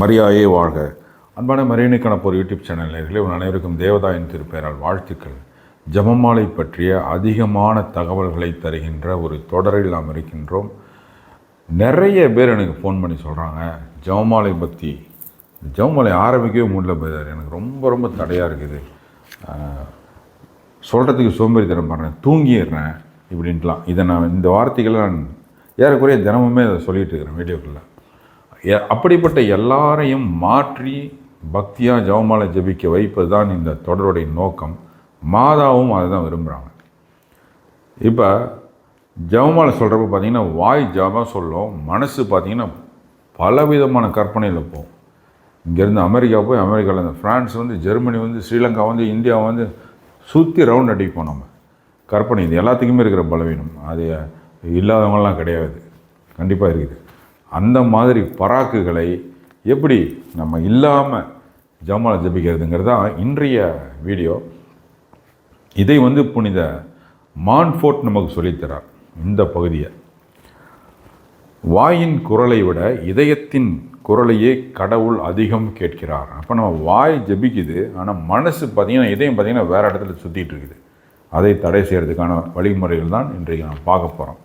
மரியாயே வாழ்க. அன்பான மரியனுக்கான ஒரு யூடியூப் சேனல் நேர்களை உன் அனைவருக்கும் தேவதாயின் திருப்பெயரால் வாழ்த்துக்கள். ஜபமாலை பற்றிய அதிகமான தகவல்களை தருகின்ற ஒரு தொடரில் நாம் இருக்கின்றோம். நிறைய பேர் எனக்கு ஃபோன் பண்ணி சொல்கிறாங்க ஜபமாலை பற்றி ஜபமாலை ஆரம்பிக்கவே முடியல எனக்கு ரொம்ப ரொம்ப தடையாக இருக்குது. சொல்கிறதுக்கு சோம்பேறித்தனம் பண்ணுறேன் தூங்கிடுறேன் இப்படின்ட்டுலாம். இதை நான் இந்த வார்த்தைகளை நான் ஏறக்குறைய தினமுமே அதை சொல்லிட்டு இருக்கிறேன் வீடியோக்குள்ள. அப்படிப்பட்ட எல்லாரையும் மாற்றி பக்தியாக ஜவமாலை ஜெபிக்க வைப்பது தான் இந்த தொடருடைய நோக்கம். மாதாவும் அதை தான் விரும்புகிறாங்க இப்போ ஜவமாலை சொல்கிறப்ப பார்த்தீங்கன்னா வாய் ஜபம் சொல்லும் மனசு பார்த்திங்கன்னா பலவிதமான கற்பனையில் போகும். இங்கேருந்து அமெரிக்கா போய் அமெரிக்காவில் இருந்து ஃப்ரான்ஸ் வந்து ஜெர்மனி வந்து ஸ்ரீலங்கா வந்து இந்தியா வந்து சுற்றி ரவுண்ட் அடிப்போம் நம்ம. கற்பனை இது எல்லாத்துக்குமே இருக்கிற பலவீனம். அது இல்லாதவங்களாம் கிடையாது. கண்டிப்பாக இருக்குது. அந்த மாதிரி பராக்குகளை எப்படி நம்ம இல்லாமல் ஜமாலை ஜபிக்கிறதுங்கிறது தான் இன்றைய வீடியோ. இதை வந்து புனித மான்ஃபோர்ட் நமக்கு சொல்லித்தரார் இந்த பகுதியை. வாயின் குரலை விட இதயத்தின் குரலையே கடவுள் அதிகம் கேட்கிறார். அப்போ நம்ம வாய் ஜபிக்குது ஆனால் மனசு பார்த்திங்கன்னா இதயம் பார்த்திங்கன்னா வேறு இடத்துல சுற்றிட்டு இருக்குது. அதை தடை செய்கிறதுக்கான வழிமுறைகள் தான் இன்றைக்கு நாம் பார்க்க போகிறோம்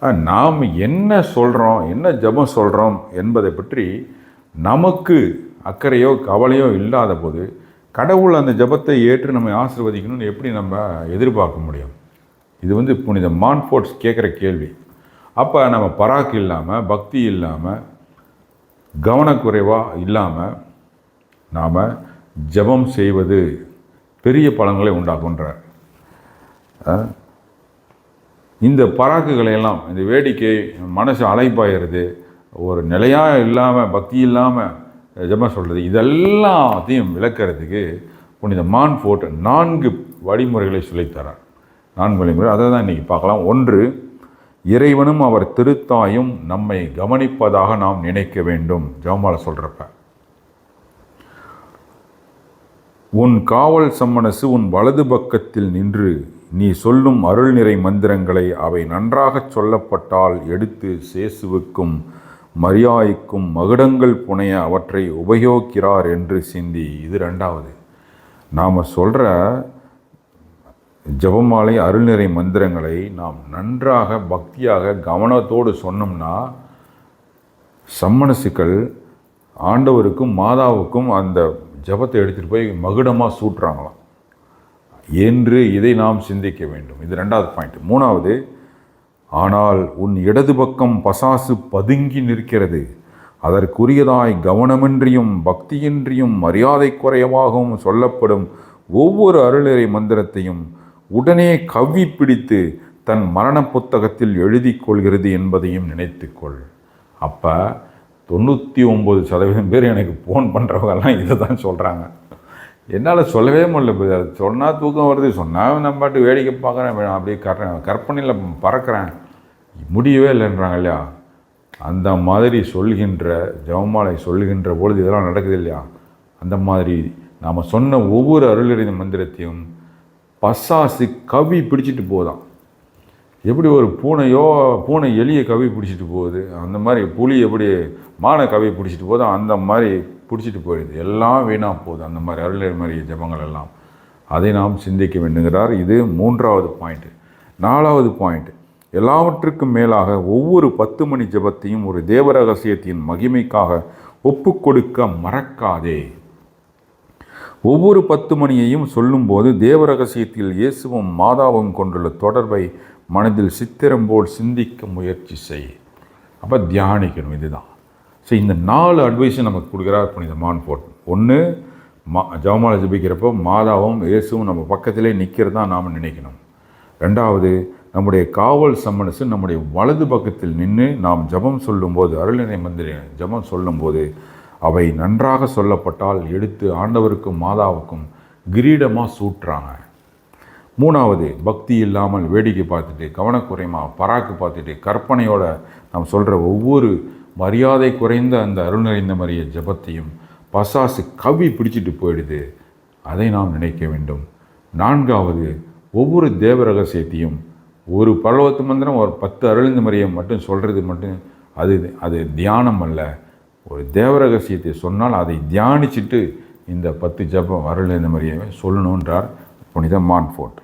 நாம் என்ன சொல்கிறோம் என்ன ஜெபம் சொல்கிறோம் என்பதை பற்றி நமக்கு அக்கறையோ கவலையோ இல்லாத போது கடவுள் அந்த ஜெபத்தை ஏற்று நம்மை ஆசிர்வதிக்கணும்னு எப்படி நம்ம எதிர்பார்க்க முடியும்? இது வந்து புனித மான்ஃபோர்ட்ஸ் கேட்குற கேள்வி. அப்போ நம்ம பராக்கு இல்லாமல் பக்தி இல்லாமல் கவனக்குறைவாக இல்லாமல் நாம் ஜெபம் செய்வது பெரிய பலன்களை உண்டாக்குன்றார் இந்த பராக்குகளை எல்லாம் இந்த வேடிக்கை மனசு அலைப்பாயிறது ஒரு நிலையாக இல்லாமல் பக்தி இல்லாமல் ஜம சொல்கிறது இதெல்லாத்தையும் விளக்கிறதுக்கு புனித மான் ஃபோர்ட் நான்கு வழிமுறைகளை சொல்லித்தரார். நான்கு வழிமுறை அதை தான் இன்றைக்கி பார்க்கலாம். ஒன்று இறைவனும் அவர் திருத்தாயும் நம்மை கவனிப்பதாக நாம் நினைக்க வேண்டும். ஜெபமாலை சொல்கிறப்ப உன் காவல் சம்மனசு உன் வலது பக்கத்தில் நின்று நீ சொல்லும் அருள் நிறை மந்திரங்களை அவை நன்றாகச் சொல்லப்பட்டால் எடுத்து சேசுவுக்கும் மரியாய்க்கும் மகுடங்கள் புனைய அவற்றை உபயோகிக்கிறார் என்று சிந்தி. இது ரெண்டாவது நாம் சொல்கிற ஜெபமாலை அருள்நிறை மந்திரங்களை நாம் நன்றாக பக்தியாக கவனத்தோடு சொன்னோம்னா சம்மனசுக்கள் ஆண்டவருக்கும் மாதாவுக்கும் அந்த ஜெபத்தை எடுத்துகிட்டு போய் மகுடமாக சூட்டுறாங்களாம். என்று இதை நாம் சிந்திக்க வேண்டும். இது ரெண்டாவது பாயிண்ட் மூணாவது ஆனால் உன் இடது பக்கம் பசாசு பதுங்கி நிற்கிறது. அதற்குரியதாய் கவனமின்றியும் பக்தியின்றியும் மரியாதை குறைவாகவும் சொல்லப்படும் ஒவ்வொரு அருளறை மந்திரத்தையும் உடனே கவ்வி பிடித்து தன் மரண புத்தகத்தில் எழுதி கொள்கிறது என்பதையும் நினைத்துக்கொள் அப்போ தொண்ணூற்றி ஒம்பது சதவீதம் பேர் எனக்கு ஃபோன் பண்ணுறவங்கெல்லாம் இதை தான் சொல்கிறாங்க என்னால் சொல்லவே முடியல அது சொன்னால் தூக்கம் வருது சொன்னால் நம்ம பாட்டு வேடிக்கை பார்க்குறேன் அப்படியே கற கற்பனையில் பறக்கிறேன். முடியவே இல்லைன்றாங்க இல்லையா? அந்த மாதிரி சொல்கின்ற ஜெபமாலை சொல்கின்ற பொழுது இதெல்லாம் நடக்குது இல்லையா? அந்த மாதிரி நாம் சொன்ன ஒவ்வொரு அருளறிந்த மந்திரத்தையும் பசாசு கவி பிடிச்சிட்டு போதான். எப்படி ஒரு பூனையோ பூனை எலியை கவி பிடிச்சிட்டு போகுது அந்த மாதிரி புலி எப்படி மானை கவி பிடிச்சிட்டு போதோ அந்த மாதிரி பிடிச்சிட்டு போயிடுது. எல்லாம் வீணாக போகுது அந்த மாதிரி அருள் மாதிரி ஜபங்கள் எல்லாம். அதை நாம் சிந்திக்க வேண்டுங்கிறார் இது மூன்றாவது பாயிண்ட்டு நாலாவது பாயிண்ட் எல்லாவற்றுக்கும் மேலாக ஒவ்வொரு பத்து மணி ஜெபத்தையும் ஒரு தேவ ரகசியத்தின் மகிமைக்காக ஒப்புக்கொடுக்க மறக்காதே. ஒவ்வொரு பத்து மணியையும் சொல்லும்போது தேவ ரகசியத்தில் இயேசுவும் மாதாவும் கொண்டுள்ள தொடர்பை மனதில் சித்திரம் போல் சிந்திக்க முயற்சி செய். அப்போ தியானிக்கணும் இதுதான். ஸோ இந்த நாலு அட்வைஸும் நமக்கு கொடுக்குறார் புனித மான்ஃபோர்ட் ஒன்று மா ஜவமாலை ஜபிக்கிறப்போ மாதாவும் இயேசுவும் நம்ம பக்கத்திலே நிற்கிறதா நாம் நினைக்கணும். ரெண்டாவது நம்முடைய காவல் சம்மனசு நம்முடைய வலது பக்கத்தில் நின்று நாம் ஜெபம் சொல்லும்போது அருளினை மந்திரி ஜெபம் சொல்லும்போது அவை நன்றாக சொல்லப்பட்டால் எடுத்து ஆண்டவருக்கும் மாதாவுக்கும் கிரீடமாக சூட்டுறாங்க. மூணாவது பக்தி இல்லாமல் வேடிக்கை பார்த்துட்டு கவனக்குறைமா பராக்கு பார்த்துட்டு கற்பனையோட நாம் சொல்கிற ஒவ்வொரு மரியாதை குறைந்த அந்த அருள் நிறைந்த மரிய ஜபத்தையும் பசாசு கவி பிடிச்சிட்டு போயிடுது. அதை நாம் நினைக்க வேண்டும். நான்காவது ஒவ்வொரு தேவ ரகசியத்தையும் ஒரு பரலோகத்து மந்திரம் ஒரு பத்து அருளிந்த மரியம் மட்டும் சொல்கிறது மட்டும் அது அது தியானம் அல்ல. ஒரு தேவரகசியத்தை சொன்னால் அதை தியானிச்சுட்டு இந்த பத்து ஜபம் அருள் இந்த மாதிரியே சொல்லணுன்றார் புனித மான்ஃபோர்ட்.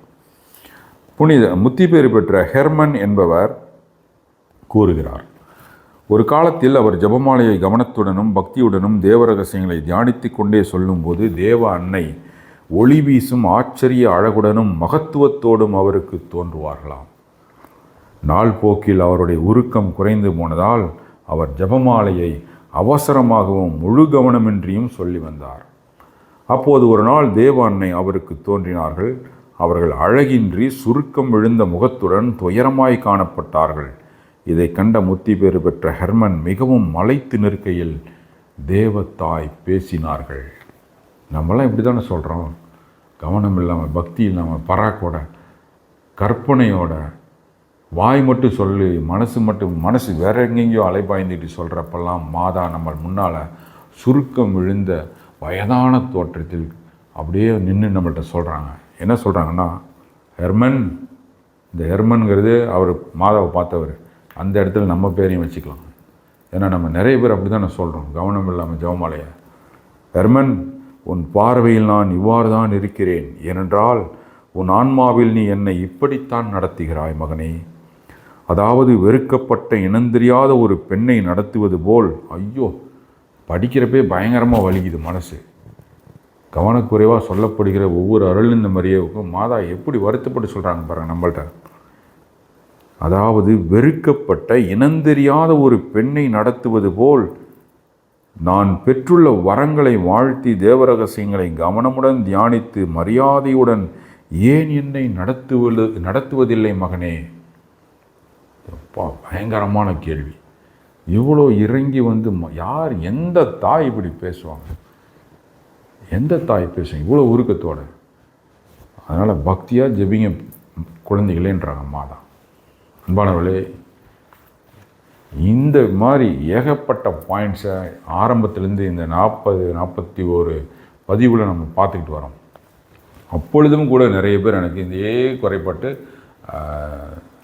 புனித முத்தி பேறு பெற்ற ஹெர்மன் என்பவர் கூறுகிறார் ஒரு காலத்தில் அவர் ஜெபமாலையை கவனத்துடனும் பக்தியுடனும் தேவரகசியங்களை தியானித்து கொண்டே சொல்லும்போது தேவ அன்னை ஒளி வீசும் ஆச்சரிய அழகுடனும் மகத்துவத்தோடும் அவருக்கு தோன்றுவார்களாம். நாள் போக்கில் அவருடைய உருக்கம் குறைந்து போனதால் அவர் ஜெபமாலையை அவசரமாகவும் முழு கவனமின்றியும் சொல்லி வந்தார். அப்போது ஒரு நாள் தேவ அன்னை அவருக்கு தோன்றினார்கள் அவர்கள் அழகின்றி சுருக்கம் விழுந்த முகத்துடன் துயரமாய் காணப்பட்டார்கள். இதை கண்ட முத்தி பேறு பெற்ற ஹெர்மன் மிகவும் மலைத்து நிற்கையில் தேவத்தாய் பேசினார்கள். நம்மளாம் இப்படி தானே சொல்கிறோம் கவனம் இல்லாமல் பக்தி இல்லாமல் பராக்கோட கற்பனையோட வாய் மட்டும் சொல்லி மனசு மட்டும் மனசு வேற எங்கெங்கேயோ அலைபாய்ந்துட்டு சொல்கிறப்பெல்லாம் மாதா நம்ம முன்னால் சுருக்கம் விழுந்த வயதான தோற்றத்தில் அப்படியே நின்று நம்மள்கிட்ட சொல்கிறாங்க என்ன சொல்கிறாங்கன்னா ஹெர்மன் இந்த ஹெர்மனுங்கிறது அவர் மாதாவை பார்த்தவர். அந்த இடத்துல நம்ம பேரையும் வச்சுக்கலாம். ஏன்னா நம்ம நிறைய பேர் அப்படி தானே சொல்கிறோம் கவனம் இல்லாமல் ஜெவமாலையை ஹெர்மன் உன் பார்வையில் நான் இவ்வாறு தான் இருக்கிறேன். ஏனென்றால் உன் ஆன்மாவில் நீ என்னை இப்படித்தான் நடத்துகிறாய் மகனே. அதாவது வெறுக்கப்பட்ட இனந்தெரியாத ஒரு பெண்ணை நடத்துவது போல். ஐயோ படிக்கிறப்பே பயங்கரமாக வலிக்குது மனசு. கவனக்குறைவாக சொல்லப்படுகிற ஒவ்வொரு அருள் இந்த மரியாவுக்கும் மாதா எப்படி வருத்தப்பட்டு சொல்கிறாங்க பாருங்க நம்மள்ட்ட. அதாவது வெறுக்கப்பட்ட இனந்தெரியாத ஒரு பெண்ணை நடத்துவது போல் நான் பெற்றுள்ள வரங்களை வாழ்த்தி தேவரகசியங்களை கவனமுடன் தியானித்து மரியாதையுடன் ஏன் என்னை நடத்துவது நடத்துவதில்லை மகனே? அப்பா பயங்கரமான கேள்வி. இவ்வளோ இறங்கி வந்து ம- யார் எந்த தாய் இப்படி பேசுவாங்க? எந்த தாய் பேசும் இவ்வளோ உருக்கத்தோடு. அதனால் பக்தியாக ஜெபிங்க குழந்தைகளேன்றாங்க மாதா. அன்பானவர்களே இந்த மாதிரி ஏகப்பட்ட பாயிண்ட்ஸை ஆரம்பத்துலேருந்து இந்த நாற்பது நாற்பத்தி ஒரு பதிவில் நம்ம பார்த்துக்கிட்டு வரோம். அப்பொழுதும் கூட நிறைய பேர் எனக்கு இதே குறைப்பட்டு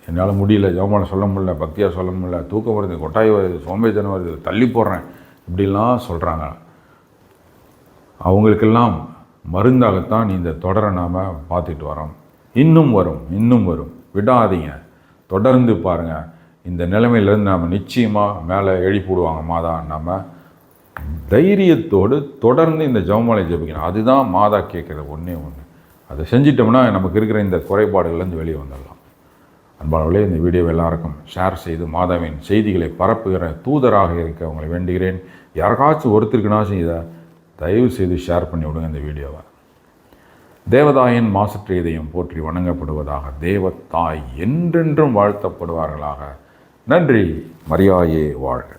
என்னால் முடியல ஜெபமாலை சொல்ல முடியல பக்தியாக சொல்ல முடியல தூக்கம் வருது கொட்டாய் வருது சோம்பேறித்தனம் வருது தள்ளி போடுறேன் இப்படிலாம் சொல்கிறாங்க அவங்களுக்கெல்லாம் மருந்தாகத்தான் இந்த தொடரை நாம் பார்த்துட்டு வரோம். இன்னும் வரும் இன்னும் வரும். விடாதீங்க. தொடர்ந்து பாருங்கள் இந்த நிலைமையிலேருந்து நாம் நிச்சயமாக மேலே எழுப்பிவிடுவாங்க மாதா. நாம் தைரியத்தோடு தொடர்ந்து இந்த ஜெபமாலை ஜெபிக்கணும். அதுதான் மாதா கேட்குறது ஒன்றே ஒன்று அதை செஞ்சிட்டோம்னா நமக்கு இருக்கிற இந்த குறைபாடுகள்லேருந்து வெளியே வந்துடலாம். அன்பானவர்களே இந்த வீடியோவை எல்லாருக்கும் ஷேர் செய்து மாதாவின் செய்திகளை பரப்புகிற தூதராக இருக்க உங்களை வேண்டுகிறேன். யாருக்காச்சும் ஒருத்தருக்குனாச்சும் இதை தயவு செய்து ஷேர் பண்ணி விடுங்க இந்த வீடியோவை. தேவதாயின் மாசற்ற இதயம் போற்றி வணங்கப்படுவதாக தேவத்தாய் என்றென்றும் வாழ்த்தப்படுவார்களாக. நன்றி மரியாயே வாழ்க.